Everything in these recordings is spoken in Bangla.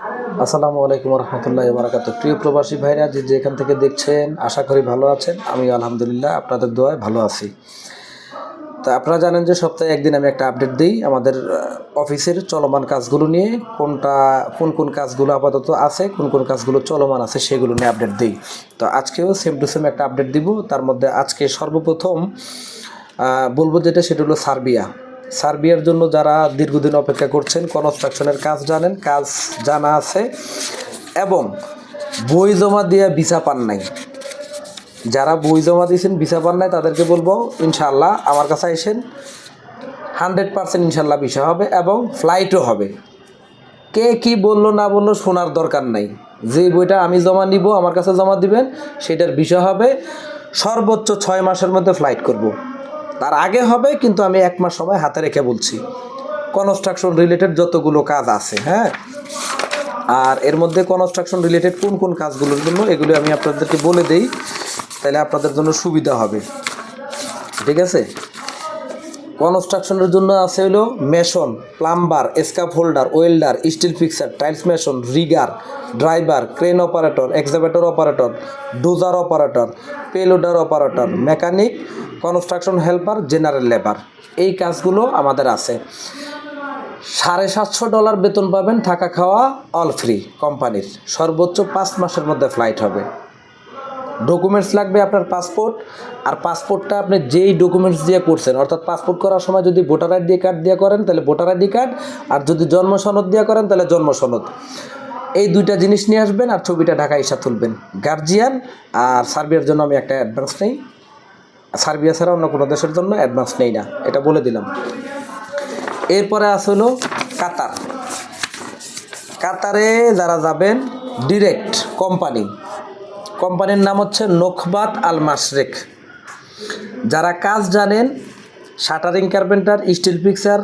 আসসালামু আলাইকুম রহমতুল্লাহ বারাকাত প্রিয় প্রবাসী ভাইরা, যে যেখান থেকে দেখছেন, আশা করি ভালো আছেন। আমি আলহামদুলিল্লাহ আপনাদের দোয়ায় ভালো আছি। তা আপনারা জানেন যে সপ্তাহে একদিন আমি একটা আপডেট দিই। আমাদের অফিসের চলমান কাজগুলো নিয়ে কোনটা, কোন কোন কাজগুলো আপাতত আছে, কোন কোন কাজগুলো চলমান আছে সেগুলো নিয়ে আপডেট দিই। তো আজকেও সেম টু সেম একটা আপডেট দিব। তার মধ্যে আজকে সর্বপ্রথম বলব যেটা, সেটা হলো সার্বিয়া। সার্বিয়ার জন্য যারা দীর্ঘদিন অপেক্ষা করছেন, কনস্ট্রাকশনের কাজ জানেন, কাজ জানা আছে, এবং বই জমা দিয়ে ভিসা পান নাই। যারা বই জমা দিয়েছেন, ভিসা পান নাই, তাদেরকে বলব ইনশাল্লাহ আমার কাছে আসেন, হান্ড্রেড পার্সেন্ট ইনশাল্লাহ ভিসা হবে এবং ফ্লাইটও হবে। কে কি বলল, না বলল, শোনার দরকার নাই। যে বইটা আমি জমা নিব, আমার কাছে জমা দিবেন, সেটার বিষয় হবে। সর্বোচ্চ ছয় মাসের মধ্যে ফ্লাইট করব। তার আগে হবে, কিন্তু আমি এক মাস সময় হাতে রেখে বলছি। কনস্ট্রাকশন রিলেটেড যতগুলো কাজ আছে হ্যাঁ? আর এর মধ্যে কনস্ট্রাকশন রিলেটেড কোন কোন কাজগুলোর জন্য এগুলো আমি আপনাদেরকে বলে দেই, তাহলে আপনাদের জন্য সুবিধা হবে। ঠিক আছে? কনস্ট্রাকশনের জন্য আছে হলো mason, plumber scaffolder, welder, steel fixer, tiles mason, rigger, driver, crane operator, excavator operator, dozer operator, payloader operator, mechanic, construction helper, general labour. এই কাজগুলো আমাদের আছে। সাড়ে সাতশো ডলার বেতন পাবেন থাকা খাওয়া, অল ফ্রি কোম্পানির। সর্বোচ্চ পাঁচ মাসের মধ্যে ফ্লাইট হবে। ডকুমেন্টস লাগবে আপনার পাসপোর্ট আর পাসপোর্টটা আপনি যেই ডকুমেন্টস দিয়ে করছেন, অর্থাৎ পাসপোর্ট করার সময় যদি ভোটার আইডি কার্ড দিয়ে করেন, তাহলে ভোটার আইডি কার্ড আর যদি জন্ম সনদ দিয়ে করেন, তাহলে জন্ম সনদ। এই দুইটা জিনিস নিয়ে আসবেন, আর ছবিটা ঢাকা ইসা তুলবেন। গার্জিয়ান আর সার্বিয়ার জন্য আমি একটা অ্যাডভান্স নেই। সার্বিয়া ছাড়া অন্য কোনো দেশের জন্য অ্যাডভান্স নেই না, এটা বলে দিলাম। এরপরে আসলো কাতার কাতারে যারা যাবেন ডিরেক্ট কোম্পানি কোম্পানির নাম হচ্ছে নোখবাত আল মাসরেক যারা কাজ জানেন, শাটারিং কার্পেন্টার, স্টিল পিক্সার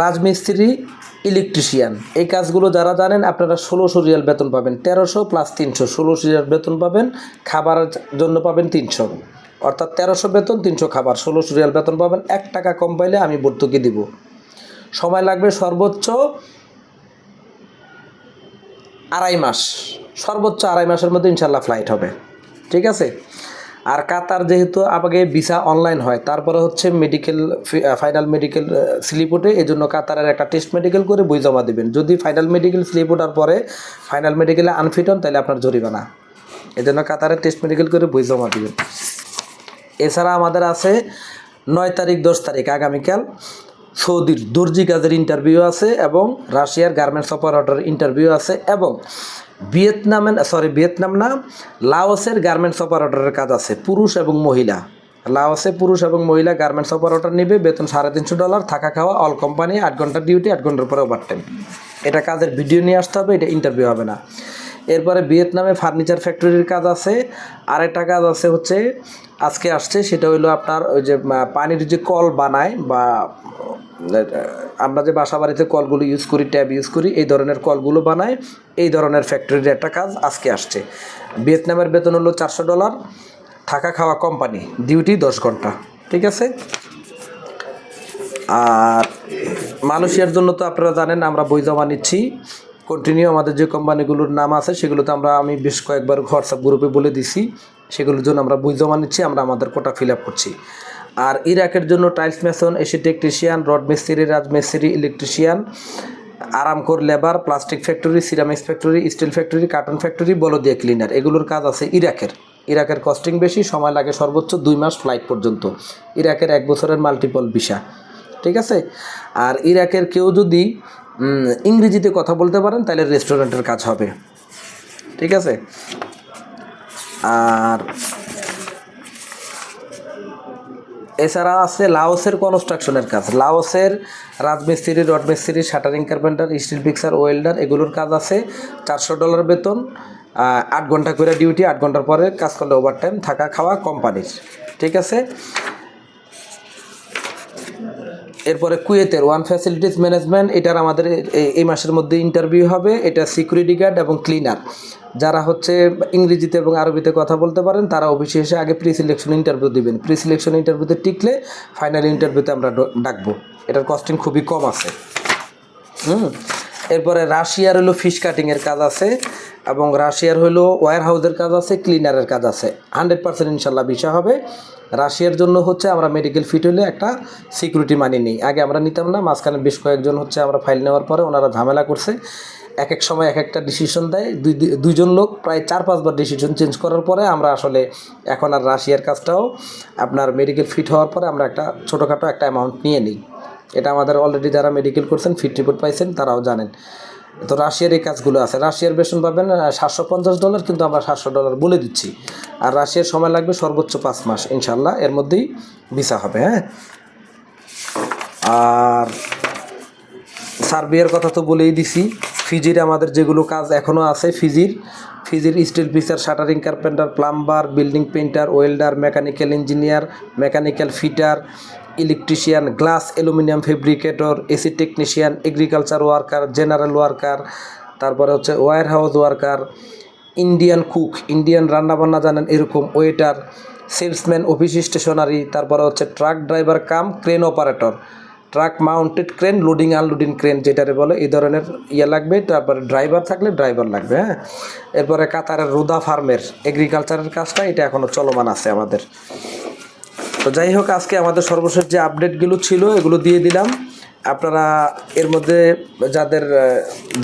রাজমিস্ত্রি, ইলেকট্রিশিয়ান, এই কাজগুলো যারা জানেন, আপনারা ষোলোশো রিয়াল বেতন পাবেন, তেরোশো প্লাস তিনশো, ষোলোশো রিয়াল বেতন পাবেন খাবারের জন্য পাবেন তিনশো। অর্থাৎ তেরোশো বেতন, তিনশো খাবার, ষোলোশো রিয়াল বেতন পাবেন, এক টাকা কম পাইলে আমি ভর্তুকি দিব। সময় লাগবে সর্বোচ্চ আড়াই মাস। সর্বোচ্চ আড়াই মাসের মধ্যে ইনশাল্লাহ ফ্লাইট হবে। ঠিক আছে? আর কাতার যেহেতু আগে ভিসা অনলাইন হয়, তারপরে হচ্ছে মেডিকেল ফাইনাল মেডিকেল স্লিপ ওঠে এই জন্য কাতারের একটা টেস্ট মেডিকেল করে বই জমা দেবেন। যদি ফাইনাল মেডিকেল স্লিপ ওঠার পরে ফাইনাল মেডিকেলে আনফিট হন, তাহলে আপনার জরিমানা। এই জন্য কাতারের টেস্ট মেডিকেল করে বই জমা দেবেন। এছাড়া আমাদের আছে নয় তারিখ দশ তারিখ আগামীকাল। সৌদির দর্জি কাজের ইন্টারভিউ আছে এবং রাশিয়ার গার্মেন্টস অপারেটর ইন্টারভিউ আছে এবং ভিয়েতনামের সরি ভিয়েতনাম না, লাওসের গার্মেন্টস অপারেটরের কাজ আছে, পুরুষ এবং মহিলা। লাওসে পুরুষ এবং মহিলা গার্মেন্টস অপারেটর নেবে, বেতন সাড়ে তিনশো ডলার থাকা খাওয়া অল কোম্পানি আট ঘণ্টা ডিউটি আট ঘণ্টার পরে ওভার টাইম এটা কাজের ভিডিও নিয়ে আসতে হবে, এটা ইন্টারভিউ হবে না। এরপরে ভিয়েতনামে ফার্নিচার ফ্যাক্টরির কাজ আছে, আরেকটা কাজ আছে হচ্ছে আজকে আসছে, সেটা হলো আপনার ওই যে পানির যে কল বানায় বা আমরা যে বাসা বাড়িতে কলগুলো ইউজ করি, ট্যাব ইউজ করি, এই ধরনের কলগুলো বানায়, এই ধরনের ফ্যাক্টরির একটা কাজ আজকে আসছে। ভিয়েতনামের বেতন হলো চারশো ডলার থাকা খাওয়া কোম্পানি ডিউটি দশ ঘণ্টা, ঠিক আছে? আর মালয়েশিয়ার জন্য তো আপনারা জানেন, আমরা বই জমা নিচ্ছি। কন্টিনিউ আমাদের যে কোম্পানিগুলোর নাম আছে, সেগুলোতে আমরা, আমি বেশ কয়েকবার হোয়াটসঅ্যাপ গ্রুপে বলে দিছি। সেগুলোর জন্য আমরা বই জমা নিচ্ছি, আমরা আমাদের কোটা ফিল আপ করছি। আর ইরাকের জন্য tiles mason AC technician rod মিস্ত্রি রাজমিস্ত্রি electrician আরামকোর labour plastic factory ceramics factory steel factory carton factory বলদিয়া cleaner এগুলোর কাজ আছে ইরাকের ইরাকের কস্টিং বেশি, সময় লাগে সর্বোচ্চ দুই মাস ফ্লাইট পর্যন্ত। ইরাকের এক বছরের মাল্টিপল ভিসা ঠিক আছে? আর ইরাকের কেউ যদি ইংরেজিতে কথা বলতে পারেন, তাহলে রেস্টুরেন্টের কাজ হবে। ঠিক আছে? আর এছাড়া আছে লাওসের কনস্ট্রাকশনের কাজ। লাওসের রাজমিস্ত্রি, রড মিস্ত্রি, shuttering carpenter, steel fixer welder, এগুলোর কাজ আছে। চারশো ডলার বেতন আট ঘণ্টা করে ডিউটি আট ঘণ্টার পরে কাজ করলে ওভার টাইম থাকা খাওয়া কোম্পানির ঠিক আছে? এরপরে কুয়েতের ওয়ান ফ্যাসিলিটিস ম্যানেজমেন্ট এটার আমাদের এই মাসের মধ্যে ইন্টারভিউ হবে। এটা সিকিউরিটি গার্ড এবং ক্লিনার যারা হচ্ছে ইংরেজিতে এবং আরবিতে কথা বলতে পারেন, তারা এসে আগে প্রি সিলেকশন ইন্টারভিউ দিবেন। প্রি সিলেকশন ইন্টারভিউতে টিকলে ফাইনাল ইন্টারভিউতে আমরা ডাকবো। এটার কস্টিং খুবই কম আছে। হুম? এরপরে রাশিয়ার হলো ফিশ কাটিংয়ের কাজ আছে। এবং রাশিয়ার হলো ওয়্যার হাউসের কাজ আছে, ক্লিনারের কাজ আছে। হান্ড্রেড পার্সেন্ট ইনশাল্লাহ বিষয় হবে। রাশিয়ার জন্য হচ্ছে আমরা মেডিকেল ফিট হলে একটা সিকিউরিটি মানি নিই। আগে আমরা নিতাম না, মাঝখানে বেশ কয়েকজন হচ্ছে আমরা ফাইল নেওয়ার পরে ওনারা ঝামেলা করছে। এক এক সময় এক একটা ডিসিশন দেয়। দুই- দুইজন লোক প্রায় চার পাঁচবার ডিসিশন চেঞ্জ করার পরে আমরা আসলে এখন আর রাশিয়ার কাজটাও আপনার মেডিকেল ফিট হওয়ার পরে আমরা একটা ছোটোখাটো একটা অ্যামাউন্ট নিয়ে নিই। এটা আমাদের অলরেডি যারা মেডিকেল করছেন ফিট রিপোর্ট পাইছেন, তারাও জানেন। তো রাশিয়ার এই কাজগুলো আছে। রাশিয়ার বেতন পাবেন সাতশো পঞ্চাশ ডলার, কিন্তু আমরা সাতশো ডলার বলে দিচ্ছি। আর রাশিয়ার সময় লাগবে সর্বোচ্চ পাঁচ মাস ইনশাল্লাহ এর মধ্যেই ভিসা হবে হ্যাঁ? আর সার্বিয়ার কথা তো বলেই দিছি। ফিজির আমাদের যেগুলো কাজ এখনও আছে, ফিজির। ফিজির steel fixer shuttering carpenter, plumber, building painter welder, mechanical engineer, mechanical fitter electrician glass aluminium fabricator AC technician agriculture worker general worker তারপরে হচ্ছে warehouse worker Indian cook Indian রান্নাবান্না জানেন এরকম ওয়েটার সেলসম্যান অফিস স্টেশনারি তারপরে হচ্ছে truck driver cum crane operator truck mounted crane loading unloading crane যেটারে বলে, এই ধরনের ইয়ে লাগবে, তারপরে ড্রাইভার থাকলে ড্রাইভার লাগবে হ্যাঁ? এরপরে কাতারের রুদা ফার্মের এগ্রিকালচারের কাজটা, এটা এখনও চলমান আছে আমাদের। তো যাই হোক, আজকে আমাদের সর্বশেষ যে আপডেটগুলো ছিল, এগুলো দিয়ে দিলাম। আপনারা এর মধ্যে যাদের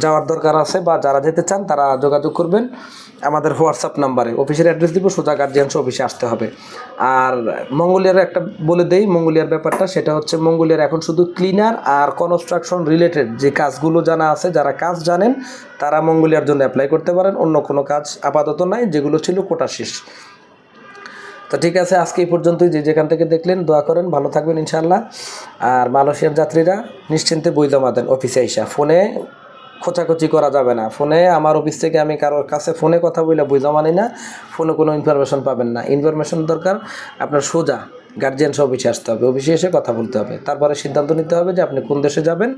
যাওয়ার দরকার আছে বা যারা যেতে চান, তারা যোগাযোগ করবেন। আমাদের হোয়াটসঅ্যাপ নাম্বারে, অফিসের অ্যাড্রেস দিব, সোজা গার্জিয়ানস অফিসে আসতে হবে। আর মঙ্গোলিয়ার একটা বলে দেই, মঙ্গোলিয়ার ব্যাপারটা, সেটা হচ্ছে মঙ্গোলিয়ার এখন শুধু ক্লিনার আর কনস্ট্রাকশন রিলেটেড যে কাজগুলো জানা আছে, যারা কাজ জানেন, তারা মঙ্গোলিয়ার জন্য অ্যাপ্লাই করতে পারেন। অন্য কোনো কাজ আপাতত নাই, যেগুলো ছিল কোটা শেষ। তো ঠিক আছে, আজকে এই পর্যন্তই। যে যেখান থেকে দেখলেন, দোয়া করেন, ভালো থাকবেন ইনশাল্লাহ আর মালয়েশিয়ার যাত্রীরা নিশ্চিন্তে বই জমা দেন অফিসে আইসা। ফোনে খোঁচাখুচি করা যাবে না। ফোনে আমার অফিস থেকে আমি কারোর কাছে ফোনে কথা বলে বই জমা নিই না। ফোনে কোনো ইনফরমেশন পাবেন না। ইনফরমেশন দরকার আপনার সোজা। গার্জিয়ানস অফিসে আসতে হবে। অফিসে এসে কথা বলতে হবে। তারপরে সিদ্ধান্ত নিতে হবে যে আপনি কোন দেশে যাবেন,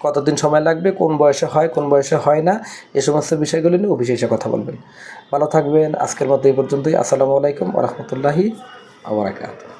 কতদিন সময় লাগবে, কোন বয়সে হয়, কোন বয়সে হয় না, এ সমস্ত বিষয়গুলি নিয়ে অফিসে এসে কথা বলবেন। ভালো থাকবেন। আজকের মতো এই পর্যন্তই। আসসালামু আলাইকুম রহমতুল্লাহি আবরাকাত